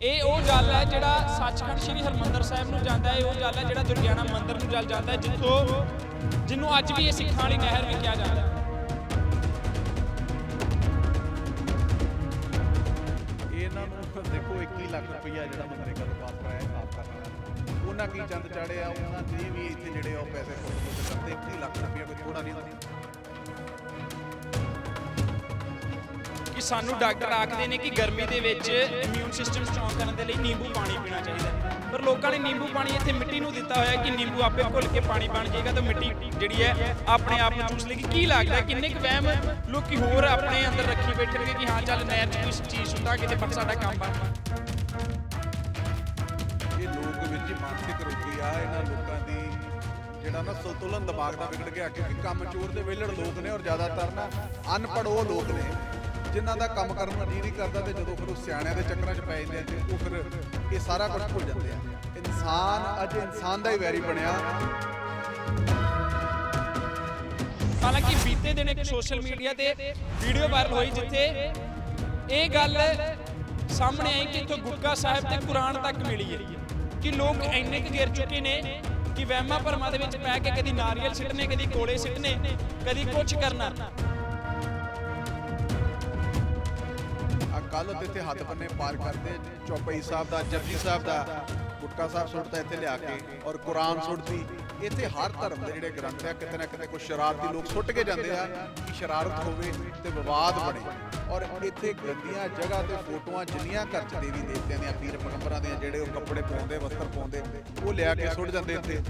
ਇਹ ਉਹ ਜਲ ਹੈ ਜਿਹੜਾ ਸੱਚਖੰਡ ਸ੍ਰੀ ਹਰਮੰਦਰ ਸਾਹਿਬ ਨੂੰ ਜਾਂਦਾ ਹੈ ਉਹ ਜਲ ਹੈ ਜਿਹੜਾ ਦੁਰਗਿਆਣਾ ਮੰਦਿਰ ਨੂੰ ਜਲ ਜਾਂਦਾ ਹੈ, ਜਿੱਥੋਂ ਜਿਹਨੂੰ ਅੱਜ ਵੀ ਇਹ ਸਿੱਖਾਂ ਵਾਲੀ ਨਹਿਰ ਵੀ ਕਿਹਾ ਜਾਂਦਾ ਹੈ। ਇਹਨਾਂ ਨੂੰ ਦੇਖੋ 21 ਲੱਖ ਰੁਪਈਆ ਜਿਹੜਾ ਮਨਰੇਗਾ ਤੋਂ ਪਾਸ ਕਰਾਇਆ ਸਾਫ਼ ਕਰਨਾ ਉਹਨਾਂ ਕੀ ਚੰਦ ਚਾੜਿਆ ਉਹਨਾਂ ਨੇ ਵੀ ਇੱਥੇ ਜਿਹੜੇ ਉਹ ਪੈਸੇ ਫੁੱਟ ਕਰਦੇ 21 ਲੱਖ ਰੁਪਈਆ ਕੋਈ ਥੋੜਾ ਨਹੀਂ ਹੁੰਦਾ। ਕਿ ਸਾਨੂੰ ਡਾਕਟਰ ਆਖਦੇ ਨੇ ਕਿ ਗਰਮੀ ਦੇ ਵਿੱਚ ਇਮਿਊਨ ਸਿਸਟਮ ਸਟਰੋਂਗ ਕਰਨ ਦੇ ਲਈ ਨਿੰਬੂ ਪਾਣੀ ਪੀਣਾ ਚਾਹੀਦਾ ਹੈ। ਪਰ ਲੋਕਾਂ ਨੇ ਨਿੰਬੂ ਪਾਣੀ ਇੱਥੇ ਮਿੱਟੀ ਨੂੰ ਦਿੱਤਾ ਹੋਇਆ ਕਿ ਨਿੰਬੂ ਆਪੇ ਘੁਲ ਕੇ ਪਾਣੀ ਬਣ ਜਾਏਗਾ ਤਾਂ ਮਿੱਟੀ ਜਿਹੜੀ ਹੈ ਆਪਣੇ ਆਪ ਨੂੰ ਚੂਸ ਲੇਗੀ ਕੀ ਲੱਗਦਾ ਕਿੰਨੇ ਕੁ ਵਹਿਮ ਲੋਕੀ ਹੋਰ ਆਪਣੇ ਅੰਦਰ ਰੱਖੀ ਬੈਠਣਗੇ ਕਿ ਹਾਂ, ਚੱਲ ਨਹਿਰ 'ਚ ਕੋਈ ਚੀਜ਼ ਸੁੱਟਾ, ਕਿਤੇ ਪਰ ਸਾਡਾ ਕੰਮ ਬਣ ਇਹ ਲੋਕ ਵਿੱਚ ਹੀ ਮਾਨਸਿਕ ਰੋਗੀ ਆ, ਇਹਨਾਂ ਲੋਕਾਂ ਦੀ ਜਿਹੜਾ ਨਾ ਸੰਤੁਲਨ ਦਿਮਾਗ ਦਾ ਵਿਗੜ ਗਿਆ, ਕਿਉਂਕਿ ਕੰਮ ਚੋਰ ਦੇ ਵਿਹਲੜ ਲੋਕ ਨੇ ਔਰ ਜ਼ਿਆਦਾਤਰ ਨਾ ਅਨਪੜ੍ਹ ਉਹ ਲੋਕ ਨੇ। ਜਿਨ੍ਹਾਂ ਦਾ ਕੰਮ ਕਰਨ ਨੂੰ ਜੀ ਨਹੀਂ ਕਰਦਾ ਤੇ ਜਦੋਂ ਫਿਰ ਉਹ ਸਿਆਣਿਆਂ ਦੇ ਚੱਕਰਾਂ 'ਚ ਪੈ ਜਾਂਦੇ ਆ ਤੇ ਉਹ ਫਿਰ ਇਹ ਸਾਰਾ ਕੁਝ ਭੁੱਲ ਜਾਂਦੇ ਆ। ਇਨਸਾਨ, ਅੱਜ ਇਨਸਾਨ ਦਾ ਹੀ ਵੈਰੀ ਬਣਿਆ। ਹਾਲਾਂਕਿ ਬੀਤੇ ਦਿਨ ਇੱਕ ਸੋਸ਼ਲ ਮੀਡੀਆ ਤੇ ਵੀਡੀਓ ਵਾਇਰਲ ਹੋਈ ਜਿੱਥੇ ਇਹ ਗੱਲ ਸਾਹਮਣੇ ਆਈ ਕਿ ਇੱਥੋਂ ਗੁਟਕਾ ਸਾਹਿਬ ਤੇ ਕੁਰਾਨ ਤੱਕ ਮਿਲੀ ਹੈ ਕਿ ਲੋਕ ਇੰਨੇ ਕੁ ਗਿਰ ਚੁੱਕੇ ਨੇ ਕਿ ਵਹਿਮਾਂ ਭਰਮਾਂ ਦੇ ਵਿੱਚ ਪੈ ਕੇ ਕਦੀ ਨਾਰੀਅਲ ਸਿੱਟਨੇ ਕਦੀ ਕੋਲੇ ਸਿੱਟਨੇ ਕਦੀ ਕੁਝ ਕਰਨਾ। ਆ ਕੱਲ ਇੱਥੇ ਹੱਥ ਬੰਨੇ ਪਾਰ ਕਰਦੇ ਚੌਪਈ ਸਾਹਿਬ ਦਾ, ਜਪਜੀ ਸਾਹਿਬ ਦਾ ਗੁੱਟਾ ਸਾਹਿਬ ਸੁੱਟਦਾ ਇੱਥੇ ਲਿਆ ਕੇ ਔਰ ਕੁਰਾਨ ਸੁੱਟਦੀ ਇੱਥੇ ਹਰ ਧਰਮ ਦੇ ਜਿਹੜੇ ਗ੍ਰੰਥ ਆ, ਕਿਤੇ ਨਾ ਕਿਤੇ ਕੋਈ ਸ਼ਰਾਰਤੀ ਲੋਕ ਸੁੱਟ ਕੇ ਜਾਂਦੇ ਆ ਕਿ ਸ਼ਰਾਰਤ ਹੋਵੇ ਤੇ ਵਿਵਾਦ ਬਣੇ। ਔਰ ਇੱਥੇ ਗੰਦੀਆਂ ਜਗ੍ਹਾ ਤੇ ਫੋਟੋਆਂ ਜਿੰਨੀਆਂ ਘਰ ਚ ਦੇਵੀ ਦੇਵਤਿਆਂ ਦੀਆਂ ਪੀਰ ਪਗੰਬਰਾਂ ਦੀਆਂ ਜਿਹੜੇ ਉਹ ਕੱਪੜੇ ਪਾਉਂਦੇ, ਵਸਤਰ ਪਾਉਂਦੇ, ਉਹ ਲਿਆ ਕੇ ਸੁੱਟ ਜਾਂਦੇ ਇੱਥੇ।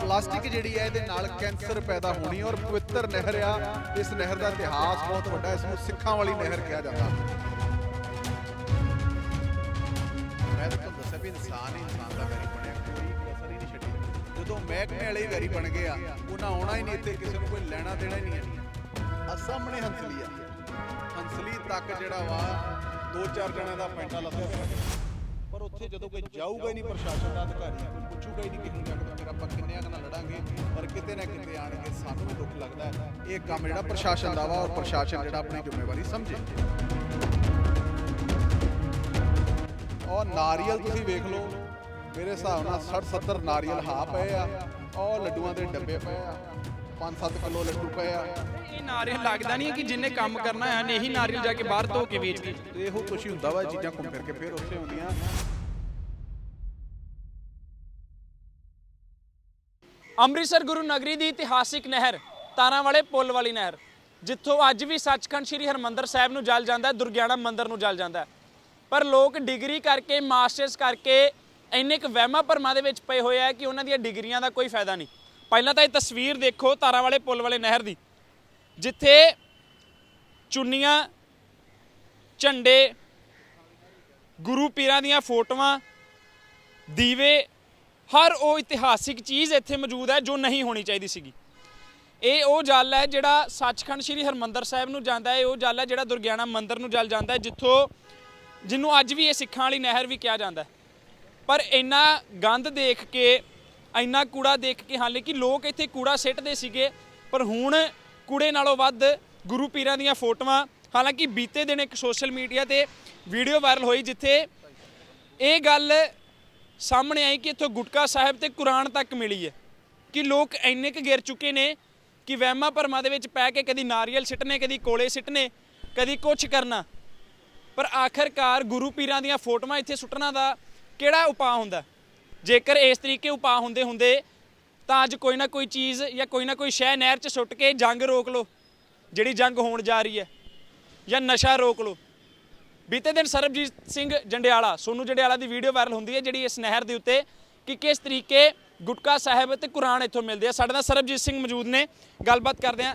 ਪਲਾਸਟਿਕ ਜਿਹੜੀ ਹੈ ਇਹਦੇ ਨਾਲ ਕੈਂਸਰ ਪੈਦਾ ਹੋਣੀ ਔਰ ਪਵਿੱਤਰ ਨਹਿਰ ਆ, ਇਸ ਨਹਿਰ ਦਾ ਇਤਿਹਾਸ ਬਹੁਤ ਵੱਡਾ, ਇਸ ਨੂੰ ਸਿੱਖਾਂ ਵਾਲੀ ਨਹਿਰ ਕਿਹਾ ਜਾਂਦਾ। ਮੈਂ ਤੁਹਾਨੂੰ ਦੱਸਿਆ ਵੀ ਇਨਸਾਨ ਹੀ ਇਨਸਾਨ ਦਾ ਵੈਰੀ ਬਣਿਆ, ਕੋਈ ਕਸਰ ਹੀ ਨਹੀਂ ਛੱਡੀ। ਜਦੋਂ ਮਹਿਕਮੇ ਵਾਲੇ ਹੀ ਵੈਰੀ ਬਣ ਗਏ ਆ, ਉਹਨਾਂ ਆਉਣਾ ਹੀ ਨਹੀਂ, ਇੱਥੇ ਕਿਸੇ ਨੂੰ ਕੋਈ ਲੈਣਾ ਦੇਣਾ ਹੀ ਨਹੀਂ ਆ ਸਾਹਮਣੇ ਹੰਸਲੀ ਆ। ਹੰਸਲੀ ਤੱਕ ਜਿਹੜਾ ਵਾ, ਦੋ ਚਾਰ ਜਣਿਆਂ ਦਾ ਪੈਂਟਾ ਲੱਦਿਆ ਉੱਥੇ ਜਦੋਂ ਕੋਈ ਜਾਊਗਾ ਹੀ ਨਹੀਂ ਪ੍ਰਸ਼ਾਸਨ ਦਾ ਅਧਿਕਾਰੀ ਕੋਈ ਪੁੱਛੂਗਾ ਹੀ ਨਹੀਂ ਕਿਸੇ ਨੂੰ ਜਾ ਕੇ ਫਿਰ ਆਪਾਂ ਕਿੰਨਿਆਂ ਕੁ ਨਾਲ ਲੜਾਂਗੇ ਪਰ ਕਿਤੇ ਨਾ ਕਿਤੇ ਆਣਗੇ ਸਾਨੂੰ ਵੀ ਦੁੱਖ ਲੱਗਦਾ ਹੈ। ਇਹ ਕੰਮ ਜਿਹੜਾ ਪ੍ਰਸ਼ਾਸਨ ਦਾ ਵਾ ਔਰ ਪ੍ਰਸ਼ਾਸਨ ਜਿਹੜਾ ਆਪਣੀ ਜ਼ਿੰਮੇਵਾਰੀ ਸਮਝੇ। ਔਰ ਨਾਰੀਅਲ ਤੁਸੀਂ ਵੇਖ ਲਓ ਮੇਰੇ ਹਿਸਾਬ ਨਾਲ 60 70 ਨਾਰੀਅਲ ਹਾਂ ਪਏ ਆ ਔਰ ਲੱਡੂਆਂ ਦੇ ਡੱਬੇ ਪਏ ਆ 5-7 ਕਿਲੋ ਲੱਡੂ ਪਏ ਆ। ਇਹ ਨਾਰੀਅਲ ਲੱਗਦਾ ਨਹੀਂ ਹੈ ਕਿ ਜਿੰਨੇ ਕੰਮ ਕਰਨਾ ਹੈ ਨੇ ਇਹੀ ਨਾਰੀਅਲ ਜਾ ਕੇ ਬਾਹਰ ਧੋ ਕੇ ਵੇਚਦੇ ਤੇ ਇਹੋ ਕੁਛ ਹੀ ਹੁੰਦਾ ਵਾ ਇਹ ਚੀਜ਼ਾਂ ਘੁੰਮ ਫਿਰ ਕੇ ਫਿਰ ਉੱਥੇ ਹੁੰਦੀਆਂ ਅੰਮ੍ਰਿਤਸਰ ਗੁਰੂ ਨਗਰੀ ਦੀ ਇਤਿਹਾਸਿਕ ਨਹਿਰ ਤਾਰਾਂ ਵਾਲੇ ਪੁੱਲ ਵਾਲੀ ਨਹਿਰ, ਜਿੱਥੋਂ ਅੱਜ ਵੀ ਸੱਚਖੰਡ ਸ੍ਰੀ ਹਰਮੰਦਰ ਸਾਹਿਬ ਨੂੰ ਜਲ ਜਾਂਦਾ ਹੈ, ਦੁਰਗਿਆਣਾ ਮੰਦਿਰ ਨੂੰ ਜਲ ਜਾਂਦਾ ਹੈ। ਪਰ ਲੋਕ ਡਿਗਰੀ ਕਰਕੇ, ਮਾਸਟਰਸ ਕਰਕੇ ਇੰਨੇ ਕੁ ਵਹਿਮਾਂ ਭਰਮਾਂ ਦੇ ਵਿੱਚ ਪਏ ਹੋਏ ਆ ਕਿ ਉਹਨਾਂ ਦੀਆਂ ਡਿਗਰੀਆਂ ਦਾ ਕੋਈ ਫਾਇਦਾ ਨਹੀਂ। ਪਹਿਲਾਂ ਤਾਂ ਇਹ ਤਸਵੀਰ ਦੇਖੋ ਤਾਰਾਂ ਵਾਲੇ ਪੁੱਲ ਵਾਲੇ ਨਹਿਰ ਦੀ, ਜਿੱਥੇ ਚੁੰਨੀਆਂ, ਝੰਡੇ, ਗੁਰੂ ਪੀਰਾਂ ਦੀਆਂ ਫੋਟੋਆਂ, ਦੀਵੇ ਹਰ ਉਹ ਇਤਿਹਾਸਿਕ ਚੀਜ਼ ਇੱਥੇ ਮੌਜੂਦ ਹੈ ਜੋ ਨਹੀਂ ਹੋਣੀ ਚਾਹੀਦੀ ਸੀਗੀ। ਇਹ ਉਹ ਜਲ ਹੈ ਜਿਹੜਾ ਸੱਚਖੰਡ ਸ੍ਰੀ ਹਰਮੰਦਰ ਸਾਹਿਬ ਨੂੰ ਜਾਂਦਾ ਹੈ ਉਹ ਜਲ ਹੈ ਜਿਹੜਾ ਦੁਰਗਿਆਣਾ ਮੰਦਿਰ ਨੂੰ ਜਲ ਜਾਂਦਾ ਹੈ, ਜਿੱਥੋਂ ਜਿਹਨੂੰ ਅੱਜ ਵੀ ਇਹ ਸਿੱਖਾਂ ਵਾਲੀ ਨਹਿਰ ਵੀ ਕਿਹਾ ਜਾਂਦਾ ਹੈ। ਪਰ ਇੰਨਾ ਗੰਦ ਦੇਖ ਕੇ, ਇੰਨਾ ਕੂੜਾ ਦੇਖ ਕੇ ਹਾਲੇ ਕਿ ਲੋਕ ਇੱਥੇ ਕੂੜਾ ਸਿੱਟਦੇ ਸੀਗੇ, ਪਰ ਹੁਣ ਕੂੜੇ ਨਾਲੋਂ ਵੱਧ ਗੁਰੂ ਪੀਰਾਂ ਦੀਆਂ ਫੋਟੋਆਂ, ਹਾਲਾਂਕਿ ਬੀਤੇ ਦਿਨ ਇੱਕ ਸੋਸ਼ਲ ਮੀਡੀਆ ਤੇ ਵੀਡੀਓ ਵਾਇਰਲ ਹੋਈ ਜਿੱਥੇ ਇਹ ਗੱਲ ਸਾਹਮਣੇ ਆਈ ਕਿ ਇੱਥੋਂ ਗੁਟਕਾ ਸਾਹਿਬ ਤੇ ਕੁਰਾਨ ਤੱਕ ਮਿਲੀ ਹੈ ਕਿ ਲੋਕ ਇੰਨੇ ਕੁ ਗਿਰ ਚੁੱਕੇ ਨੇ ਕਿ ਵਹਿਮਾਂ ਭਰਮਾਂ ਦੇ ਵਿੱਚ ਪੈ ਕੇ ਕਦੀ ਨਾਰੀਅਲ ਸਿੱਟਨੇ, ਕਦੀ ਕੋਲੇ ਸਿੱਟਨੇ, ਕਦੀ ਕੁਛ ਕਰਨਾ। ਪਰ ਆਖਰਕਾਰ ਗੁਰੂ ਪੀਰਾਂ ਦੀਆਂ ਫੋਟੋਆਂ ਇੱਥੇ ਸੁੱਟਣਾ ਦਾ ਕਿਹੜਾ ਉਪਾਅ ਹੁੰਦਾ? ਜੇਕਰ ਇਸ ਤਰੀਕੇ ਉਪਾਅ ਹੁੰਦੇ ਹੁੰਦੇ, ਤਾਂ ਅੱਜ ਕੋਈ ਨਾ ਕੋਈ ਚੀਜ਼ ਜਾਂ ਕੋਈ ਨਾ ਕੋਈ ਸ਼ੈ ਨਹਿਰ 'ਚ ਸੁੱਟ ਕੇ ਜੰਗ ਰੋਕ ਲਓ, ਜਿਹੜੀ ਜੰਗ ਹੋਣ ਜਾ ਰਹੀ ਹੈ, ਜਾਂ ਨਸ਼ਾ ਰੋਕ ਲਓ। ਬੀਤੇ ਦਿਨ ਸਰਬਜੀਤ ਸਿੰਘ ਜੰਡਿਆਲਾ, ਸੋਨੂ ਜੰਡਿਆਲਾ ਦੀ ਵੀਡੀਓ ਵਾਇਰਲ ਹੁੰਦੀ ਹੈ, ਜਿਹੜੀ ਇਸ ਨਹਿਰ ਦੇ ਉੱਤੇ ਕਿ ਕਿਸ ਤਰੀਕੇ ਗੁਟਕਾ ਸਾਹਿਬ ਤੇ ਕੁਰਾਨ ਇੱਥੋਂ ਮਿਲਦੇ ਆ। ਸਾਡੇ ਨਾਲ ਸਰਬਜੀਤ ਸਿੰਘ ਮੌਜੂਦ ਨੇ, ਗੱਲਬਾਤ ਕਰਦੇ ਆ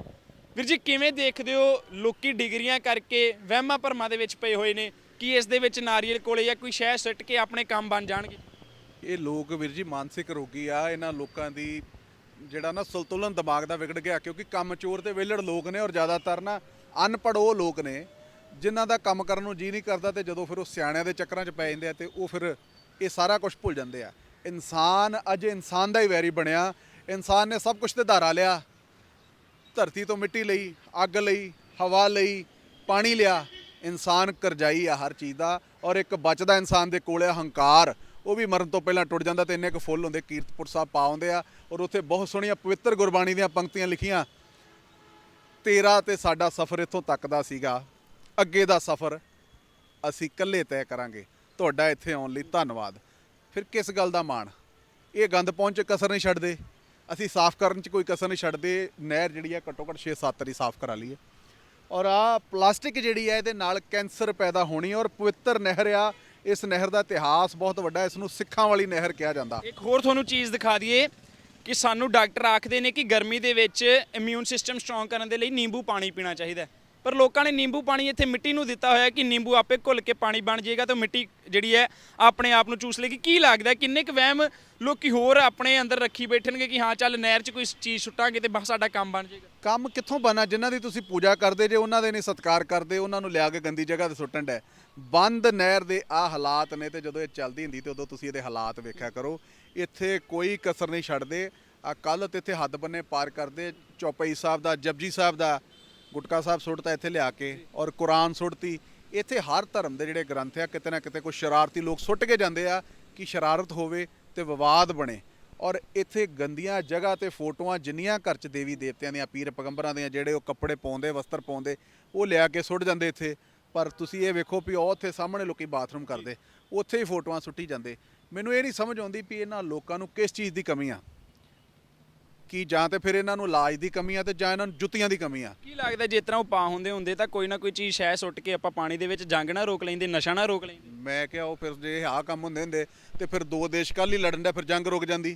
ਵੀਰ ਜੀ, ਕਿਵੇਂ ਦੇਖਦੇ ਹੋ ਲੋਕੀ ਡਿਗਰੀਆਂ ਕਰਕੇ ਵਹਿਮਾਂ ਭਰਮਾਂ ਦੇ ਵਿੱਚ ਪਏ ਹੋਏ ਨੇ? ਕਿ ਇਸ ਦੇ ਵਿੱਚ ਨਾਰੀਅਲ ਕੋਲੇ ਜਾਂ ਕੋਈ ਸ਼ਹਿ ਸੁੱਟ ਕੇ ਆਪਣੇ ਕੰਮ ਬਣ ਜਾਣਗੇ? ਇਹ ਲੋਕ ਵੀਰ ਜੀ ਮਾਨਸਿਕ ਰੋਗੀ ਆ, ਇਹਨਾਂ ਲੋਕਾਂ ਦੀ ਜਿਹੜਾ ਨਾ ਸੰਤੁਲਨ ਦਿਮਾਗ ਦਾ ਵਿਗੜ ਗਿਆ, ਕਿਉਂਕਿ ਕੰਮ ਚੋਰ ਤੇ ਵਿਹਲੜ ਲੋਕ ਨੇ ਔਰ ਜ਼ਿਆਦਾਤਰ ਨਾ ਅਨਪੜ੍ਹ ਉਹ ਲੋਕ ਨੇ। ਜਿਨ੍ਹਾਂ ਦਾ ਕੰਮ ਕਰਨ ਨੂੰ ਜੀ ਨਹੀਂ ਕਰਦਾ ਤੇ ਜਦੋਂ ਫਿਰ ਉਹ ਸਿਆਣਿਆਂ ਦੇ ਚੱਕਰਾਂ 'ਚ ਪੈ ਜਾਂਦੇ ਆ ਤੇ ਉਹ ਫਿਰ ਇਹ ਸਾਰਾ ਕੁਝ ਭੁੱਲ ਜਾਂਦੇ ਆ। ਇਨਸਾਨ ਅੱਜ ਇਨਸਾਨ ਦਾ ਹੀ ਵੈਰੀ ਬਣਿਆ। ਇਨਸਾਨ ਨੇ ਸਭ ਕੁਝ ਤੇ ਧਾਰਾ ਲਿਆ। ਧਰਤੀ ਤੋਂ ਮਿੱਟੀ ਲਈ, ਅੱਗ ਲਈ, ਹਵਾ ਲਈ, ਪਾਣੀ ਲਿਆ। ਇਨਸਾਨ ਕਰਜਾਈ ਆ ਹਰ ਚੀਜ਼ ਦਾ ਔਰ ਇੱਕ ਬਚਦਾ ਇਨਸਾਨ ਦੇ ਕੋਲ ਆ ਹੰਕਾਰ। ਉਹ ਵੀ ਮਰਨ ਤੋਂ ਪਹਿਲਾਂ ਟੁੱਟ ਜਾਂਦਾ ਤੇ ਇੰਨੇ ਕੁ ਫੁੱਲ ਹੁੰਦੇ। ਕੀਰਤਪੁਰ ਸਾਹਿਬ ਪਾ ਆਉਂਦੇ ਆ ਔਰ ਉੱਥੇ ਬਹੁਤ ਸੋਹਣੀਆਂ ਪਵਿੱਤਰ ਗੁਰਬਾਣੀ ਦੀਆਂ ਪੰਕਤੀਆਂ ਲਿਖੀਆਂ। ਤੇਰਾ ਤੇ ਸਾਡਾ ਸਫ਼ਰ ਇੱਥੋਂ ਤੱਕ ਦਾ ਸੀਗਾ। ਅੱਗੇ ਦਾ ਸਫ਼ਰ ਅਸੀਂ ਇਕੱਲੇ ਤੈਅ ਕਰਾਂਗੇ। ਤੁਹਾਡਾ ਇੱਥੇ ਆਉਣ ਲਈ ਧੰਨਵਾਦ। ਫਿਰ ਕਿਸ ਗੱਲ ਦਾ ਮਾਣ? ਇਹ ਗੰਦ ਪਹੁੰਚ ਕਸਰ ਨਹੀਂ ਛੱਡਦੇ। ਅਸੀਂ ਸਾਫ਼ ਕਰਨ 'ਚ ਕੋਈ ਕਸਰ ਨਹੀਂ ਛੱਡਦੇ। ਨਹਿਰ ਜਿਹੜੀ ਹੈ ਘੱਟੋ ਘੱਟ 6-7 ਵਾਰੀ ਸਾਫ਼ ਕਰਾ ਲਈਏ। ਔਰ ਆ ਪਲਾਸਟਿਕ ਜਿਹੜੀ ਹੈ ਇਹਦੇ ਨਾਲ ਕੈਂਸਰ ਪੈਦਾ ਹੋਣੀ ਔਰ ਪਵਿੱਤਰ ਨਹਿਰ ਆ, ਇਸ ਨਹਿਰ ਦਾ ਇਤਿਹਾਸ ਬਹੁਤ ਵੱਡਾ ਇਸ ਨੂੰ ਸਿੱਖਾਂ ਵਾਲੀ ਨਹਿਰ ਕਿਹਾ ਜਾਂਦਾ। ਇੱਕ ਹੋਰ ਤੁਹਾਨੂੰ ਚੀਜ਼ ਦਿਖਾ ਦਈਏ ਕਿ ਸਾਨੂੰ ਡਾਕਟਰ ਆਖਦੇ ਨੇ ਕਿ ਗਰਮੀ ਦੇ ਵਿੱਚ ਇਮਿਊਨ ਸਿਸਟਮ ਸਟਰੋਂਗ ਕਰਨ ਦੇ ਲਈ ਨਿੰਬੂ ਪਾਣੀ ਪੀਣਾ ਚਾਹੀਦਾ ਪਰ ਲੋਕਾਂ ਨੇ ਨਿੰਬੂ ਪਾਣੀ ਇੱਥੇ ਮਿੱਟੀ ਨੂੰ ਦਿੱਤਾ ਹੋਇਆ ਕਿ ਨਿੰਬੂ ਆਪੇ ਘੁਲ ਕੇ ਪਾਣੀ ਬਣ ਜਾਏਗਾ ਤਾਂ ਮਿੱਟੀ ਜਿਹੜੀ ਹੈ ਆਪਣੇ ਆਪ ਨੂੰ ਚੂਸ ਲੇਗੀ ਕੀ ਲੱਗਦਾ ਕਿੰਨੇ ਕੁ ਵਹਿਮ ਲੋਕੀ ਹੋਰ ਆਪਣੇ ਅੰਦਰ ਰੱਖੀ ਬੈਠਣਗੇ ਕਿ ਹਾਂ, ਚੱਲ ਨਹਿਰ 'ਚ ਕੋਈ ਚੀਜ਼ ਸੁੱਟਾਂਗੇ ਤੇ ਬਸ ਸਾਡਾ ਕੰਮ ਬਣ ਜਾਏਗਾ। ਕੰਮ ਕਿੱਥੋਂ ਬਣਾ? ਜਿਨ੍ਹਾਂ ਦੀ ਤੁਸੀਂ ਪੂਜਾ ਕਰਦੇ ਜੇ, ਉਹਨਾਂ ਦੇ ਨਹੀਂ ਸਤਿਕਾਰ ਕਰਦੇ, ਉਹਨਾਂ ਨੂੰ ਲਿਆ ਕੇ ਗੰਦੀ ਜਗ੍ਹਾ ਤੇ ਸੁੱਟਣ ਡੈ ਬੰਦ ਨਹਿਰ ਦੇ ਆ ਹਾਲਾਤ ਨੇ ਤੇ ਜਦੋਂ ਇਹ ਚੱਲਦੀ ਹੁੰਦੀ ਤੇ ਉਦੋਂ ਤੁਸੀਂ ਇਹਦੇ ਹਾਲਾਤ ਵੇਖਿਆ ਕਰੋ। ਇੱਥੇ ਕੋਈ ਕਸਰ ਨਹੀਂ ਛੱਡਦੇ। ਆ ਕੱਲ ਤੇ ਇੱਥੇ ਹੱਦ ਬੰਨੇ ਪਾਰ ਕਰਦੇ। ਚੌਪਈ ਸਾਹਿਬ ਦਾ, ਜਪਜੀ ਸਾਹਿਬ ਦਾ ਗੁਟਕਾ ਸਾਹਿਬ ਸੁੱਟਤਾ ਇੱਥੇ ਲਿਆ ਕੇ ਔਰ ਕੁਰਾਨ ਸੁੱਟਤੀ। ਇੱਥੇ ਹਰ ਧਰਮ ਦੇ ਜਿਹੜੇ ਗ੍ਰੰਥ ਆ, ਕਿਤੇ ਨਾ ਕਿਤੇ ਕੋਈ ਸ਼ਰਾਰਤੀ ਲੋਕ ਸੁੱਟ ਕੇ ਜਾਂਦੇ ਆ ਕਿ ਸ਼ਰਾਰਤ ਹੋਵੇ ਤੇ ਵਿਵਾਦ ਬਣੇ। ਔਰ ਇੱਥੇ ਗੰਦੀਆਂ ਜਗ੍ਹਾ ਤੇ ਫੋਟੋਆਂ ਜਿੰਨੀਆਂ ਘਰ 'ਚ ਦੇਵੀ ਦੇਵਤਿਆਂ ਦੀਆਂ, ਪੀਰ ਪਗੰਬਰਾਂ ਦੀਆਂ ਜਿਹੜੇ ਉਹ ਕੱਪੜੇ ਪਾਉਂਦੇ, ਵਸਤਰ ਪਾਉਂਦੇ, ਉਹ ਲਿਆ ਕੇ ਸੁੱਟ ਜਾਂਦੇ ਇੱਥੇ। ਪਰ ਤੁਸੀਂ ਇਹ ਵੇਖੋ ਵੀ ਉਹ ਉੱਥੇ ਸਾਹਮਣੇ ਲੋਕੀ ਬਾਥਰੂਮ ਕਰਦੇ, ਉੱਥੇ ਹੀ ਫੋਟੋਆਂ ਸੁੱਟੀ ਜਾਂਦੇ। ਮੈਨੂੰ ਇਹ ਨਹੀਂ ਸਮਝ ਆਉਂਦੀ ਵੀ ਇਹਨਾਂ ਲੋਕਾਂ ਨੂੰ ਕਿਸ ਚੀਜ਼ ਦੀ ਕਮੀ ਆ। ਕਿ ਜਾਂ ਤੇ ਫਿਰ ਇਹਨਾਂ ਨੂੰ ਇਲਾਜ ਦੀ ਕਮੀ ਆ ਤੇ ਜਾਂ ਇਹਨਾਂ ਨੂੰ ਜੁੱਤੀਆਂ ਦੀ ਕਮੀ ਆ? ਕੀ ਲੱਗਦਾ ਜੇ ਤਰ੍ਹਾਂ ਉਹ ਪਾ ਹੁੰਦੇ ਹੁੰਦੇ ਤਾਂ ਕੋਈ ਨਾ ਕੋਈ ਚੀਜ਼ ਸ਼ੈ ਸੁੱਟ ਕੇ ਆਪਾਂ ਪਾਣੀ ਦੇ ਵਿੱਚ ਜੰਗ ਨਾ ਰੋਕ ਲੈਂਦੇ ਨਸ਼ਾ ਨਾ ਰੋਕ ਲੈਂਦੇ। ਮੈਂ ਕਿਹਾ ਉਹ ਫਿਰ ਜੇ ਆਹ ਕੰਮ ਹੁੰਦੇ ਹੁੰਦੇ ਤੇ ਫਿਰ ਦੋ ਦੇਸ਼ ਕੱਲ ਹੀ ਲੜਨ ਦਾ ਫਿਰ ਜੰਗ ਰੁਕ ਜਾਂਦੀ।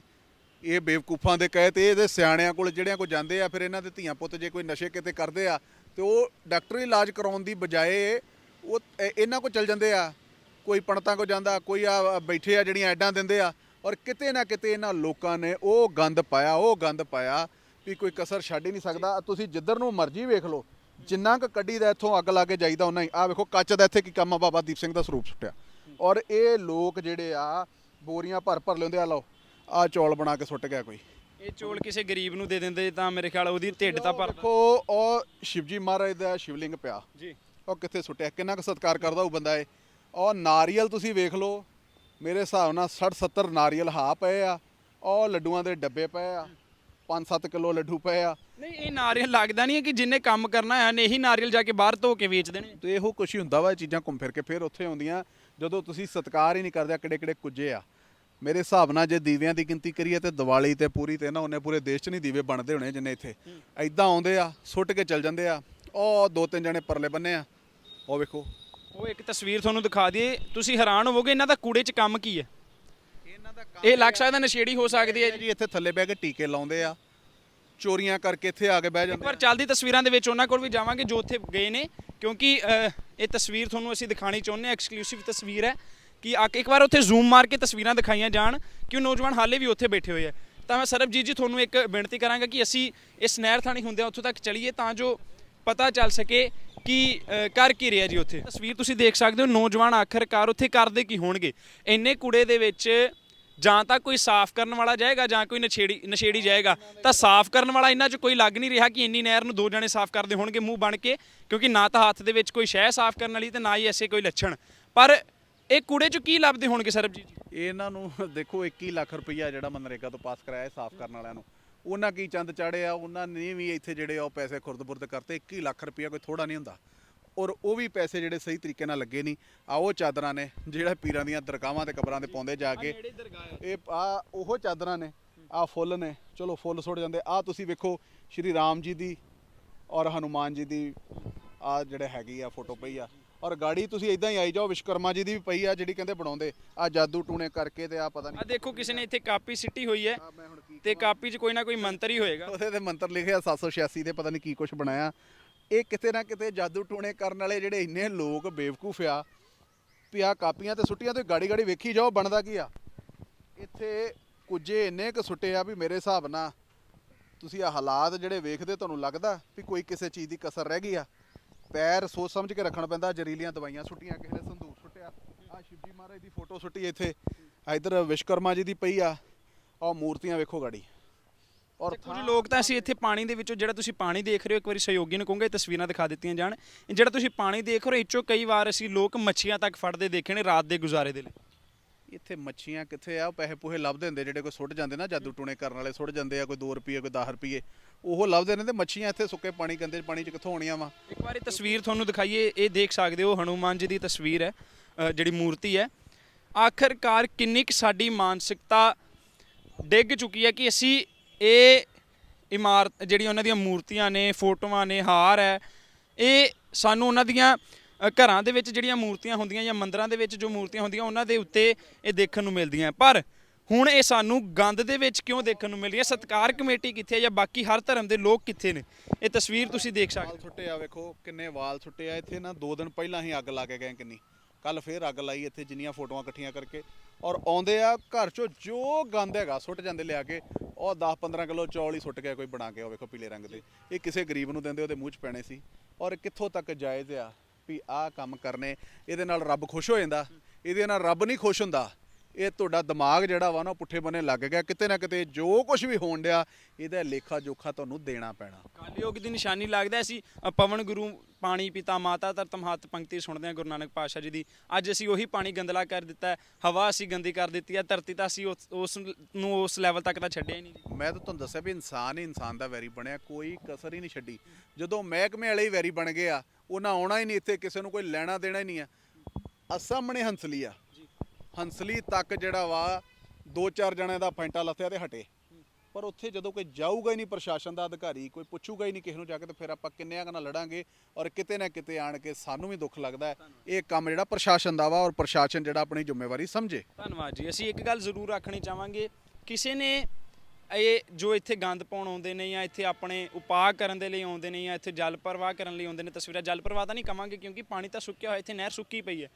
ਇਹ ਬੇਵਕੂਫਾਂ ਦੇ ਕਹੇ ਤੇ ਇਹਦੇ ਸਿਆਣਿਆਂ ਕੋਲ ਜਿਹੜਿਆਂ ਕੋ ਜਾਂਦੇ ਆ ਫਿਰ ਇਹਨਾਂ ਦੇ ਧੀਆਂ ਪੁੱਤ ਜੇ ਕੋਈ ਨਸ਼ੇ ਕਿਤੇ ਕਰਦੇ ਆ ਤੇ ਉਹ ਡਾਕਟਰੀ ਇਲਾਜ ਕਰਾਉਣ ਦੀ ਬਜਾਏ ਉਹ ਇਹ- ਇਹਨਾਂ ਕੋ ਚਲ ਜਾਂਦੇ ਆ। ਕੋਈ ਪੰਡਤਾਂ ਕੋ ਜਾਂਦਾ ਕੋਈ ਆ ਬੈਠੇ ਆ ਜਿਹੜੀਆਂ ਐਡਾਂ ਦਿੰਦੇ ਆ ਔਰ ਕਿਤੇ ਨਾ ਕਿਤੇ ਇਹਨਾਂ ਲੋਕਾਂ ਨੇ ਉਹ ਗੰਦ ਪਾਇਆ ਉਹ ਗੰਦ ਪਾਇਆ ਵੀ ਕੋਈ ਕਸਰ ਛੱਡ ਹੀ ਨਹੀਂ ਸਕਦਾ। ਤੁਸੀਂ ਜਿੱਧਰ ਨੂੰ ਮਰਜ਼ੀ ਵੇਖ ਲਓ ਜਿੰਨਾ ਕੁ ਕੱਢੀ ਦਾ ਇੱਥੋਂ ਅੱਗ ਲਾ ਕੇ ਜਾਈਦਾ ਉਹਨਾਂ ਹੀ। ਆ ਵੇਖੋ ਕੱਚ ਦਾ ਇੱਥੇ ਕੀ ਕੰਮ ਆ ਬਾਬਾ ਦੀਪ ਸਿੰਘ ਦਾ ਸਰੂਪ ਸੁੱਟਿਆ। ਔਰ ਇਹ ਲੋਕ ਜਿਹੜੇ ਆ ਬੋਰੀਆਂ ਭਰ ਭਰ ਲੈਂਦੇ ਆ ਲਓ ਆ ਚੌਲ ਬਣਾ ਕੇ ਸੁੱਟ ਗਿਆ ਕੋਈ। ਇਹ ਚੋਲ ਕਿਸੇ ਗਰੀਬ ਨੂੰ ਦੇ ਦਿੰਦੇ ਤਾਂ ਮੇਰੇ ਖਿਆਲ ਉਹਦੀ ਢਿੱਡ ਤਾਂ ਭਰਦਾ। ਦੇਖੋ ਉਹ ਸ਼ਿਵਜੀ ਮਹਾਰਾਜ ਦਾ ਸ਼ਿਵਲਿੰਗ ਪਿਆ। ਜੀ। ਉਹ ਕਿੱਥੇ ਸੁੱਟਿਆ? ਕਿੰਨਾ ਕੁ ਸਤਿਕਾਰ ਕਰਦਾ ਉਹ ਬੰਦਾ ਏ ਉਹ ਨਾਰੀਅਲ ਤੁਸੀਂ ਵੇਖ ਲਓ ਮੇਰੇ ਹਿਸਾਬ ਨਾਲ 60 70 ਨਾਰੀਅਲ ਹਾ ਪਏ ਆ ਉਹ ਲੱਡੂਆਂ ਦੇ ਡੱਬੇ ਪਏ ਆ 5-7 ਕਿਲੋ ਲੱਡੂ ਪਏ ਆ। ਨਹੀਂ ਇਹ ਨਾਰੀਅਲ ਲੱਗਦਾ ਨਹੀਂ ਹੈ ਕਿ ਜਿੰਨੇ ਕੰਮ ਕਰਨਾ ਹੈ ਨੇ ਇਹੀ ਨਾਰੀਅਲ ਜਾ ਕੇ ਬਾਹਰ ਧੋ ਕੇ ਵੇਚ ਦੇਣੇ ਤੇ ਇਹੋ ਕੁਛ ਹੀ ਹੁੰਦਾ ਵਾ ਇਹ ਚੀਜ਼ਾਂ ਘੁੰਮ ਫਿਰ ਕੇ ਫਿਰ ਉੱਥੇ ਆਉਂਦੀਆਂ ਜਦੋਂ ਤੁਸੀਂ ਸਤਿਕਾਰ ਹੀ ਨਹੀਂ ਕਰਦੇ ਕਿਹੜੇ ਕਿਹੜੇ ਕੁਝੇ ਆ। ਮੇਰੇ ਹਿਸਾਬ ਨਾਲ ਜੇ ਦੀਵਿਆਂ ਦੀ ਗਿਣਤੀ ਕਰੀਏ ਤੇ ਦੀਵਾਲੀ ਤੇ ਪੂਰੀ ਤੇ ਨਾ ਉਹਨੇ ਪੂਰੇ ਦੇਸ਼ 'ਚ ਨਹੀਂ ਦੀਵੇ ਬਣਦੇ ਹੋਣੇ ਜਿੰਨੇ ਇੱਥੇ। ਐਦਾਂ ਆਉਂਦੇ ਆ ਸੁੱਟ ਕੇ ਚੱਲ ਜਾਂਦੇ ਆ ਉਹ ਦੋ ਤਿੰਨ ਜਣੇ ਪਰਲੇ ਬੰਨੇ ਆ। ਉਹ ਵੇਖੋ ਉਹ ਇੱਕ ਤਸਵੀਰ ਤੁਹਾਨੂੰ ਦਿਖਾ ਦਈਏ। ਤੁਸੀਂ ਹੈਰਾਨ ਹੋਵੋਗੇ ਇਹਨਾਂ ਦਾ ਕੂੜੇ 'ਚ ਕੰਮ ਕੀ ਹੈ? ਇਹਨਾਂ ਦਾ ਇਹ ਲੱਗ ਸਕਦਾ ਨਸ਼ੇੜੀ ਹੋ ਸਕਦੀ ਹੈ ਜੀ ਇੱਥੇ ਥੱਲੇ ਬਹਿ ਕੇ ਟੀਕੇ ਲਾਉਂਦੇ ਆ। ਚੋਰੀਆਂ ਕਰਕੇ ਇੱਥੇ ਆ ਕੇ ਬਹਿ ਇੱਕ ਜਾਂਦੇ ਵਾਰ ਚੱਲਦੀ ਤਸਵੀਰਾਂ ਦੇ ਵਿੱਚ ਉਹਨਾਂ ਕੋਲ ਵੀ ਜਾਵਾਂਗੇ ਜੋ ਉੱਥੇ ਗਏ ਨੇ। ਕਿਉਂਕਿ ਇਹ ਤਸਵੀਰ ਤੁਹਾਨੂੰ ਅਸੀਂ ਦਿਖਾਣੀ ਚਾਹੁੰਦੇ ਹਾਂ। ਐਕਸਕਲੂਸਿਵ ਤਸਵੀਰ ਹੈ ਕਿ ਆ ਕੇ ਇੱਕ ਵਾਰ ਉੱਥੇ ਜ਼ੂਮ ਮਾਰ ਕੇ ਤਸਵੀਰਾਂ ਦਿਖਾਈਆਂ ਜਾਣ ਕਿ ਉਹ ਨੌਜਵਾਨ ਹਾਲੇ ਵੀ ਉੱਥੇ ਬੈਠੇ ਹੋਏ ਆ। ਤਾਂ ਮੈਂ ਸਰਬਜੀਤ ਜੀ ਤੁਹਾਨੂੰ ਇੱਕ ਬੇਨਤੀ ਕਰਾਂਗਾ ਕਿ ਅਸੀਂ ਇਸ ਨਹਿਰ ਥਾਣੀ ਹੁੰਦਿਆਂ ਉੱਥੋਂ ਤੱਕ ਚਲੀਏ ਤਾਂ ਜੋ ਪਤਾ ਚੱਲ ਸਕੇ ਕਿ ਕਰ ਕੀ ਰਿਹਾ ਜੀ ਉੱਥੇ? ਤਸਵੀਰ ਤੁਸੀਂ ਦੇਖ ਸਕਦੇ ਹੋ ਨੌਜਵਾਨ ਆਖਰਕਾਰ ਉੱਥੇ ਕਰਦੇ ਕੀ ਹੋਣਗੇ? ਇੰਨੇ ਕੂੜੇ ਦੇ ਵਿੱਚ ਜਾਂ ਤਾਂ ਕੋਈ ਸਾਫ਼ ਕਰਨ ਵਾਲਾ ਜਾਏਗਾ ਜਾਂ ਕੋਈ ਨਛੇੜੀ ਨਸ਼ੇੜੀ ਜਾਏਗਾ ਤਾਂ ਸਾਫ਼ ਕਰਨ ਵਾਲਾ ਇਹਨਾਂ 'ਚ ਕੋਈ ਲੱਗ ਨਹੀਂ ਰਿਹਾ ਕਿ ਇੰਨੀ ਨਹਿਰ ਨੂੰ ਦੋ ਜਣੇ ਸਾਫ਼ ਕਰਦੇ ਹੋਣਗੇ ਮੂੰਹ ਬਣ ਕੇ ਕਿਉਂਕਿ ਨਾ ਤਾਂ ਹੱਥ ਦੇ ਵਿੱਚ ਕੋਈ ਸ਼ੈ ਸਾਫ਼ ਕਰਨ ਵਾਲੀ ਤੇ ਨਾ ਹੀ ਐਸੇ ਕੋਈ ਲੱਛਣ। ਪਰ ਇਹ ਕੂੜੇ 'ਚ ਕੀ ਲੱਭਦੇ ਹੋਣਗੇ ਸਰਬਜੀਤ ਜੀ? ਇਹਨਾਂ ਨੂੰ ਦੇਖੋ 21 ਲੱਖ ਰੁਪਈਆ ਜਿਹੜਾ ਮਨਰੇਗਾ ਤੋਂ ਪਾਸ ਕਰਾਇਆ ਸਾਫ਼ ਕਰਨ ਵਾਲਿਆਂ ਨੂੰ। ਉਹਨਾਂ ਕੀ ਚੰਦ ਚਾੜਿਆ ਉਹਨਾਂ ਨੇ ਵੀ ਇੱਥੇ ਜਿਹੜੇ ਆ ਉਹ ਪੈਸੇ ਖੁਰਦ-ਬੁਰਦ ਕਰਤੇ 21 ਲੱਖ ਰੁਪਈਆ ਕੋਈ ਥੋੜਾ ਨਹੀਂ ਹੁੰਦਾ। ਔਰ ਉਹ ਵੀ ਪੈਸੇ ਜਿਹੜੇ ਸਹੀ ਤਰੀਕੇ ਨਾਲ ਲੱਗੇ ਨਹੀਂ। ਆ ਉਹ ਚਾਦਰਾਂ ਨੇ ਜਿਹੜਾ ਪੀਰਾਂ ਦੀਆਂ ਦਰਗਾਹਾਂ ਤੇ ਕਬਰਾਂ ਤੇ ਪਾਉਂਦੇ ਜਾ ਕੇ। ਇਹ ਆ ਉਹ ਚਾਦਰਾਂ ਨੇ ਆ ਫੁੱਲ ਨੇ। ਚਲੋ ਫੁੱਲ ਸੁੱਟ ਜਾਂਦੇ। ਆ ਤੁਸੀਂ ਵੇਖੋ ਸ਼੍ਰੀ ਰਾਮ ਜੀ ਦੀ ਔਰ ਹਨੂਮਾਨ ਜੀ ਦੀ ਆ ਜਿਹੜੇ ਹੈਗੀ ਆ ਫੋਟੋ ਪਈ ਆ। ਔਰ ਗਾੜੀ ਤੁਸੀਂ ਇਦਾਂ ਹੀ ਆਈ ਜਾਓ ਵਿਸ਼ਕਰਮਾ ਜੀ ਦੀ ਵੀ ਪਈ ਆ ਜਿਹੜੀ ਕਹਿੰਦੇ ਬਣਾਉਂਦੇ। ਆ ਜਾਦੂ ਟੂਣੇ ਕਰਕੇ ਤੇ ਆ ਪਤਾ ਆ ਨਹੀਂ ਦੇਖੋ ਕਿਸੇ ਨੇ ਇੱਥੇ ਕਾਪੀ ਸਿੱਟੀ ਹੋਈ ਹੈ ਆ ਮੈਂ ਹੁਣ ਕੀ ਤੇ ਕਾਪੀ 'ਚ ਕੋਈ ਨਾ ਕੋਈ ਮੰਤਰ ਹੀ ਹੋਏਗਾ। ਉਹਦੇ ਤੇ ਮੰਤਰ ਲਿਖਿਆ 786 ਦੇ ਪਤਾ ਨਹੀਂ ਕੀ ਕੁਝ ਬਣਾਇਆ। ਇਹ ਕਿਤੇ ਨਾ ਕਿਤੇ ਜਾਦੂ ਟੂਣੇ ਕਰਨ ਵਾਲੇ ਜਿਹੜੇ ਇੰਨੇ ਲੋਕ ਬੇਵਕੂਫ ਆ ਵੀ ਆ ਕਾਪੀਆਂ ਤੇ ਸੁੱਟੀਆਂ ਤੇ ਗਾੜੀ ਗਾੜੀ ਵੇਖੀ ਜਾਓ ਬਣਦਾ ਕੀ ਆ? ਇੱਥੇ ਕੁਝੇ ਇੰਨੇ ਕੁ ਸੁੱਟੇ ਆ ਵੀ ਮੇਰੇ ਹਿਸਾਬ ਨਾਲ ਤੁਸੀਂ ਆ ਹਾਲਾਤ ਜਿਹੜੇ ਵੇਖਦੇ ਤੁਹਾਨੂੰ ਲੱਗਦਾ ਵੀ ਕੋਈ ਕਿਸੇ ਚੀਜ਼ ਦੀ ਕਸਰ ਰਹਿ ਗਈ ਆ? ਪੈਰ ਸੋਚ ਸਮਝ ਕੇ ਰੱਖਣਾ ਪੈਂਦਾ ਜ਼ਹਿਰੀਲੀਆਂ ਦਵਾਈਆਂ ਸੁੱਟੀਆਂ ਕਿਸੇ ਨੇ ਸੰਦੂਕ ਸੁੱਟਿਆ। ਆ ਸ਼ਿਵਜੀ ਮਹਾਰਾਜ ਦੀ ਫੋਟੋ ਸੁੱਟੀ ਇੱਥੇ। ਇਧਰ ਵਿਸ਼ਕਰਮਾ ਜੀ ਦੀ ਪਈ ਆ ਆ ਮੂਰਤੀਆਂ ਵੇਖੋ ਗਾੜੀ। ਔਰ ਕੁਝ ਲੋਕ ਤਾਂ ਅਸੀਂ ਇੱਥੇ ਪਾਣੀ ਦੇ ਵਿੱਚੋਂ ਜਿਹੜਾ ਤੁਸੀਂ ਪਾਣੀ ਦੇਖ ਰਹੇ ਹੋ ਇੱਕ ਵਾਰੀ ਸਹਿਯੋਗੀ ਨੂੰ ਕਹੂੰਗਾ ਤਸਵੀਰਾਂ ਦਿਖਾ ਦਿੱਤੀਆਂ ਜਾਣ। ਜਿਹੜਾ ਤੁਸੀਂ ਪਾਣੀ ਦੇਖ ਰਹੇ ਹੋ ਇਹ 'ਚੋਂ ਕਈ ਵਾਰ ਅਸੀਂ ਲੋਕ ਮੱਛੀਆਂ ਤੱਕ ਫੜਦੇ ਦੇਖੇ ਨੇ ਰਾਤ ਦੇ ਗੁਜ਼ਾਰੇ ਦੇ ਲਈ। ਇੱਥੇ ਮੱਛੀਆਂ ਕਿੱਥੇ ਆ? ਉਹ ਪੈਸੇ ਪੂਹੇ ਲੱਭਦੇ ਹੁੰਦੇ ਜਿਹੜੇ ਕੋਈ ਸੁੱਟ ਜਾਂਦੇ ਨਾ ਜਾਦੂ ਟੂਣੇ ਕਰਨ ਵਾਲੇ ਸੁੱਟ ਜਾਂਦੇ ਆ ਕੋਈ 2 ਰੁਪਏ ਕੋਈ 10 ਰੁਪਏ ਉਹ ਲੱਭਦੇ ਨੇ ਤੇ ਮੱਛੀਆਂ ਇੱਥੇ ਸੁੱਕੇ ਪਾਣੀ ਗੰਦੇ ਪਾਣੀ 'ਚ ਕਿੱਥੋਂ ਆਉਣੀਆਂ ਵਾ? ਇੱਕ ਵਾਰੀ ਤਸਵੀਰ ਤੁਹਾਨੂੰ ਦਿਖਾਈਏ ਇਹ ਦੇਖ ਸਕਦੇ ਹੋ ਹਨੂਮਾਨ ਜੀ ਦੀ ਤਸਵੀਰ ਹੈ ਅ, ਜਿਹੜੀ ਮੂਰਤੀ ਹੈ। ਆਖਰਕਾਰ ਕਿੰਨੀ ਕੁ ਸਾਡੀ ਮਾਨਸਿਕਤਾ ਡਿੱਗ ਚੁੱਕੀ ਹੈ ਕਿ ਅਸੀਂ ਇਹ ਇਮਾਰਤ ਜਿਹੜੀ ਉਹਨਾਂ ਦੀਆਂ ਮੂਰਤੀਆਂ ਨੇ ਫੋਟੋਆਂ ਨੇ ਹਾਰ ਹੈ ਇਹ ਸਾਨੂੰ ਉਹਨਾਂ ਦੀਆਂ ਅ, ਘਰਾਂ ਦੇ ਵਿੱਚ ਜਿਹੜੀਆਂ ਮੂਰਤੀਆਂ ਹੁੰਦੀਆਂ ਜਾਂ ਮੰਦਰਾਂ ਦੇ ਵਿੱਚ ਜੋ ਮੂਰਤੀਆਂ ਹੁੰਦੀਆਂ ਉਹਨਾਂ ਦੇ ਉੱਤੇ ਇਹ ਦੇਖਣ ਨੂੰ ਮਿਲਦੀਆਂ। ਪਰ ਹੁਣ ਇਹ ਸਾਨੂੰ ਗੰਦ ਦੇ ਵਿੱਚ ਕਿਉਂ ਦੇਖਣ ਨੂੰ ਮਿਲ ਰਹੀ ਹੈ ਸਤਕਾਰ ਕਮੇਟੀ ਕਿੱਥੇ ਹੈ ਜਾਂ ਬਾਕੀ ਹਰ ਧਰਮ ਦੇ ਲੋਕ ਕਿੱਥੇ ਨੇ? ਇਹ ਤਸਵੀਰ ਤੁਸੀਂ ਦੇਖ ਸਕਦੇ ਹੋ। ਵਾਲ ਸੁੱਟੇ ਆ ਵੇਖੋ ਕਿੰਨੇ ਵਾਲ ਸੁੱਟੇ ਆ। ਇੱਥੇ ਨਾ ਦੋ ਦਿਨ ਪਹਿਲਾਂ ਹੀ ਅੱਗ ਲਾ ਕੇ ਗਏ ਕਿੰਨੀ। ਕੱਲ ਫੇਰ ਅੱਗ ਲਾਈ ਇੱਥੇ ਜਿੰਨੀਆਂ ਫੋਟੋਆਂ ਇਕੱਠੀਆਂ ਕਰਕੇ। ਔਰ ਆਉਂਦੇ ਆ ਘਰ ਚੋਂ ਜੋ ਗੰਦ ਹੈਗਾ ਸੁੱਟ ਜਾਂਦੇ ਲਿਆ ਕੇ ਉਹ 10 15 ਕਿਲੋ ਚੌਲ ਹੀ ਸੁੱਟ ਗਿਆ ਕੋਈ ਬਣਾ ਕੇ ਉਹ ਵੇਖੋ ਪੀਲੇ ਰੰਗ ਦੇ। ਇਹ ਕਿਸੇ ਗਰੀਬ ਨੂੰ ਦਿੰਦੇ ਉਹਦੇ ਮੂੰਹ 'ਚ ਪੈਣੇ ਸੀ। ਔਰ ਕਿੱਥੋਂ ਤੱਕ ਜਾਇਜ਼ ਆ? ਵੀ ਆਹ ਕੰਮ ਕਰਨੇ, ਇਹਦੇ ਨਾਲ ਰੱਬ ਖੁਸ਼ ਹੋ ਜਾਂਦਾ। ਇਹਦੇ ਨਾਲ ਰੱਬ ਨਹੀਂ ਖੁਸ਼ ਹੁੰਦਾ। ਇਹ ਤੁਹਾਡਾ ਦਿਮਾਗ ਜਿਹੜਾ ਵਾ ਨਾ ਉਹ ਪੁੱਠੇ ਬੰਨੇ ਲੱਗ ਗਿਆ। ਕਿਤੇ ਨਾ ਕਿਤੇ ਜੋ ਕੁਝ ਵੀ ਹੋਣ ਡਿਆ ਇਹਦਾ ਲੇਖਾ ਜੋਖਾ ਤੁਹਾਨੂੰ ਦੇਣਾ ਪੈਣਾ। ਕਾਲਯੁਗ ਦੀ ਨਿਸ਼ਾਨੀ ਲੱਗਦਾ ਸੀ ਪਵਨ ਗੁਰੂ ਪਾਣੀ ਪਿਤਾ ਮਾਤਾ ਧਰਤਮ ਹੱਥ ਪੰਕਤੀ ਸੁਣਦੇ ਹਾਂ ਗੁਰੂ ਨਾਨਕ ਪਾਤਸ਼ਾਹ ਜੀ ਦੀ। ਅੱਜ ਅਸੀਂ ਉਹੀ ਪਾਣੀ ਗੰਦਲਾ ਕਰ ਦਿੱਤਾ ਹਵਾ ਅਸੀਂ ਗੰਦੀ ਕਰ ਦਿੱਤੀ ਹੈ ਧਰਤੀ ਤਾਂ ਅਸੀਂ ਉਸ ਉਸ ਨੂੰ ਉਸ ਲੈਵਲ ਤੱਕ ਤਾਂ ਛੱਡਿਆ ਹੀ ਨਹੀਂ। ਮੈਂ ਤਾਂ ਤੁਹਾਨੂੰ ਦੱਸਿਆ ਵੀ ਇਨਸਾਨ ਹੀ ਇਨਸਾਨ ਦਾ ਵੈਰੀ ਬਣਿਆ ਕੋਈ ਕਸਰ ਹੀ ਨਹੀਂ ਛੱਡੀ। ਜਦੋਂ ਮਹਿਕਮੇ ਵਾਲੇ ਹੀ ਵੈਰੀ ਬਣ ਗਏ ਆ ਉਹਨਾਂ ਆਉਣਾ ਹੀ ਨਹੀਂ ਇੱਥੇ ਕਿਸੇ ਨੂੰ ਕੋਈ ਲੈਣਾ ਦੇਣਾ ਹੀ ਨਹੀਂ ਆ। ਆ ਸਾਹਮਣੇ ਹੰਸਲੀ ਆ। ਹੰਸਲੀ ਤੱਕ ਜਿਹੜਾ ਵਾ ਦੋ ਚਾਰ ਜਣਿਆਂ ਦਾ ਫੈਂਟਾ ਲੱਥਿਆ ਤੇ ਹਟੇ। ਪਰ ਉੱਥੇ ਜਦੋਂ ਕੋਈ ਜਾਊਗਾ ਹੀ ਨਹੀਂ ਪ੍ਰਸ਼ਾਸਨ ਦਾ ਅਧਿਕਾਰੀ ਕੋਈ ਪੁੱਛੂਗਾ ਹੀ ਨਹੀਂ ਕਿਸੇ ਨੂੰ ਜਾ ਕੇ ਤੇ ਫਿਰ ਆਪਾਂ ਕਿੰਨਿਆਂ ਨਾਲ ਲੜਾਂਗੇ ਔਰ ਕਿਤੇ ਨਾ ਕਿਤੇ ਆਣ ਕੇ ਸਾਨੂੰ ਵੀ ਦੁੱਖ ਲੱਗਦਾ ਹੈ। ਇਹ ਕੰਮ ਜਿਹੜਾ ਪ੍ਰਸ਼ਾਸਨ ਦਾ ਵਾ ਔਰ ਪ੍ਰਸ਼ਾਸਨ ਜਿਹੜਾ ਆਪਣੀ ਜ਼ਿੰਮੇਵਾਰੀ ਸਮਝੇ। ਧੰਨਵਾਦ ਜੀ। ਅਸੀਂ ਇੱਕ ਗੱਲ ਜ਼ਰੂਰ ਆਖਣੀ ਚਾਹਾਂਗੇ ਕਿਸੇ ਨੇ ਇਹ ਜੋ ਇੱਥੇ ਗੰਦ ਪਾਉਣ ਆਉਂਦੇ ਨੇ ਜਾਂ ਇੱਥੇ ਆਪਣੇ ਉਪਾਅ ਕਰਨ ਦੇ ਲਈ ਆਉਂਦੇ ਨੇ ਜਾਂ ਇੱਥੇ ਜਲ ਪ੍ਰਵਾਹ ਕਰਨ ਲਈ ਆਉਂਦੇ ਨੇ ਤਸਵੀਰਾਂ ਜਲ ਪ੍ਰਵਾਹ ਤਾਂ ਨਹੀਂ ਕਵਾਂਗੇ ਕਿਉਂਕਿ ਪਾਣੀ ਤਾਂ ਸੁੱਕਿਆ ਹੋਇਆ ਇੱਥੇ ਨਹਿਰ ਸੁੱਕੀ ਪਈ ਹੈ।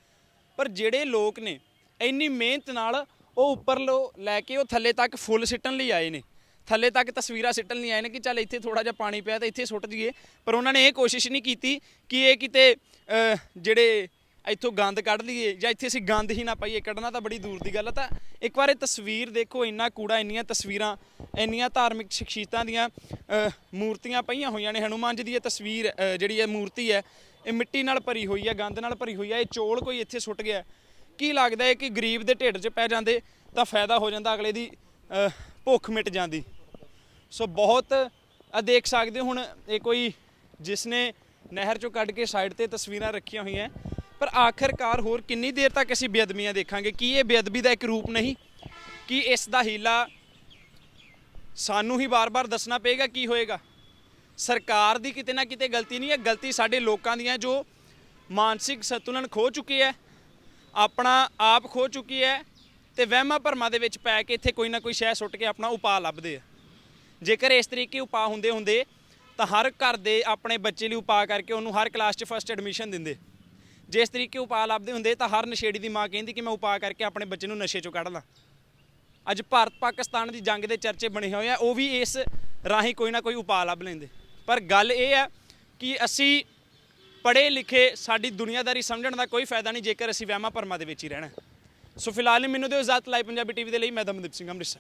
ਪਰ ਜਿਹੜੇ ਲੋਕ ਨੇ ਇੰਨੀ ਮਿਹਨਤ ਨਾਲ ਉਹ ਉੱਪਰ ਲੋ ਲੈ ਕੇ ਉਹ ਥੱਲੇ ਤੱਕ ਫੁੱਲ ਸਿੱਟਣ ਲਈ ਆਏ ਨੇ। ਥੱਲੇ ਤੱਕ ਤਸਵੀਰਾਂ ਸਿੱਟਣ ਲਈ ਆਏ ਨੇ ਕਿ ਚੱਲ ਇੱਥੇ ਥੋੜਾ ਜਿਹਾ ਪਾਣੀ ਪਿਆ ਤਾਂ ਇੱਥੇ ਸੁੱਟ ਜੀਏ ਪਰ ਉਹਨਾਂ ਨੇ ਇਹ ਕੋਸ਼ਿਸ਼ ਨਹੀਂ ਕੀਤੀ ਕਿ ਇਹ ਕਿਤੇ ਜਿਹੜੇ ਇੱਥੋਂ ਗੰਦ ਕੱਢ ਲਈਏ ਜਾਂ ਇੱਥੇ ਅਸੀਂ ਗੰਦ ਹੀ ਨਾ ਪਾਈਏ, ਕੱਢਣਾ ਤਾਂ ਬੜੀ ਦੂਰ ਦੀ ਗੱਲ ਆ। ਤਾਂ ਇੱਕ ਵਾਰ ਇਹ ਤਸਵੀਰ ਦੇਖੋ, ਇੰਨਾ ਕੂੜਾ, ਇੰਨੀਆਂ ਤਸਵੀਰਾਂ, ਇੰਨੀਆਂ ਧਾਰਮਿਕ ਸ਼ਖਸੀਅਤਾਂ ਦੀਆਂ ਮੂਰਤੀਆਂ ਪਈਆਂ ਹੋਈਆਂ ਨੇ। ਹਨੂਮਾਨ ਜੀ ਦੀ ਇਹ ਤਸਵੀਰ ਜਿਹੜੀ ਇਹ ਮੂਰਤੀ ਹੈ, ਇਹ ਮਿੱਟੀ ਨਾਲ ਭਰੀ ਹੋਈ ਹੈ, ਗੰਦ ਨਾਲ ਭਰੀ ਹੋਈ ਹੈ, ਇਹ ਚੋਲ ਕੋਈ ਇੱਥੇ ਸੁੱਟ ਗਿਆ। ਕੀ ਲੱਗਦਾ ਹੈ ਕਿ ਗਰੀਬ ਦੇ ਢਿੱਡ 'ਚ ਪੈ ਜਾਂਦੇ ਤਾਂ ਫਾਇਦਾ ਹੋ ਜਾਂਦਾ ਅਗਲੇ ਦੀ ਭੁੱਖ ਮਿਟ ਜਾਂਦੀ। ਸੋ ਬਹੁਤ ਆ ਦੇਖ ਸਕਦੇ ਹੋ ਹੁਣ ਇਹ ਕੋਈ ਜਿਸ ਨੇ ਨਹਿਰ ਚੋਂ ਕੱਢ ਕੇ ਸਾਈਡ ਤੇ ਤਸਵੀਰਾਂ ਰੱਖੀਆਂ ਹੋਈਆਂ, ਪਰ ਆਖਰਕਾਰ ਹੋਰ ਕਿੰਨੀ ਦੇਰ ਤੱਕ ਅਸੀਂ ਬੇਅਦਬੀਆਂ ਦੇਖਾਂਗੇ? ਕੀ ਇਹ ਬੇਅਦਬੀ ਦਾ ਇੱਕ ਰੂਪ ਨਹੀਂ? ਕੀ ਇਸ ਦਾ ਹੀਲਾ ਸਾਨੂੰ ਹੀ ਬਾਰ-ਬਾਰ ਦੱਸਣਾ ਪਏਗਾ? ਕੀ ਹੋਏਗਾ? ਸਰਕਾਰ ਦੀ ਕਿਤੇ ਨਾ ਕਿਤੇ ਗਲਤੀ ਨਹੀਂ ਹੈ, ਗਲਤੀ ਸਾਡੇ ਲੋਕਾਂ ਦੀ ਹੈ ਜੋ ਮਾਨਸਿਕ ਸੰਤੁਲਨ ਖੋ ਚੁੱਕੇ ਹੈ। ਆਪਣਾ ਆਪ ਖੋ ਚੁੱਕੀ ਹੈ ਤੇ ਵਹਿਮਾਂ ਭਰਮਾਂ ਦੇ ਵਿੱਚ ਪੈ ਕੇ ਇੱਥੇ ਕੋਈ ਨਾ ਕੋਈ ਸ਼ੈ ਸੁੱਟ ਕੇ ਆਪਣਾ ਉਪਾਅ ਲੱਭਦੇ ਆ। ਜੇਕਰ ਇਸ ਤਰੀਕੇ ਉਪਾਅ ਹੁੰਦੇ ਹੁੰਦੇ, ਤਾਂ ਹਰ ਘਰ ਦੇ ਆਪਣੇ ਬੱਚੇ ਲਈ ਉਪਾਅ ਕਰਕੇ ਉਹਨੂੰ ਹਰ ਕਲਾਸ 'ਚ ਫਸਟ ਐਡਮਿਸ਼ਨ ਦਿੰਦੇ। ਜੇ ਇਸ ਤਰੀਕੇ ਉਪਾਅ ਲੱਭਦੇ ਹੁੰਦੇ, ਤਾਂ ਹਰ ਨਸ਼ੇੜੀ ਦੀ ਮਾਂ ਕਹਿੰਦੀ ਕਿ ਮੈਂ ਉਪਾਅ ਕਰਕੇ ਆਪਣੇ ਬੱਚੇ ਨੂੰ ਨਸ਼ੇ 'ਚੋਂ ਕੱਢ ਲਾਂ। ਅੱਜ ਭਾਰਤ ਪਾਕਿਸਤਾਨ ਦੀ ਜੰਗ ਦੇ ਚਰਚੇ ਬਣੇ ਹੋਏ ਆ, ਉਹ ਵੀ ਇਸ ਰਾਹੀਂ ਕੋਈ ਨਾ ਕੋਈ ਉਪਾਅ ਲੱਭ ਲੈਂਦੇ। ਪਰ ਗੱਲ ਇਹ ਹੈ ਕਿ ਅਸੀਂ ਪੜ੍ਹੇ ਲਿਖੇ ਸਾਡੀ ਦੁਨੀਆਦਾਰੀ ਸਮਝਣ ਦਾ ਕੋਈ ਫਾਇਦਾ ਨਹੀਂ ਜੇਕਰ ਅਸੀਂ ਵਹਿਮਾਂ ਭਰਮਾਂ ਦੇ ਵਿੱਚ ਹੀ ਰਹਿਣਾ ਸੋ ਫਿਲਹਾਲ ਮੈਨੂੰ ਦਿਓ ਇਜਾਜ਼ਤ ਲਾਈਵ ਪੰਜਾਬੀ ਟੀਵੀ ਦੇ ਲਈ, ਮੈਂ ਦਮਨਦੀਪ ਸਿੰਘ ਅੰਮ੍ਰਿਤਸਰ।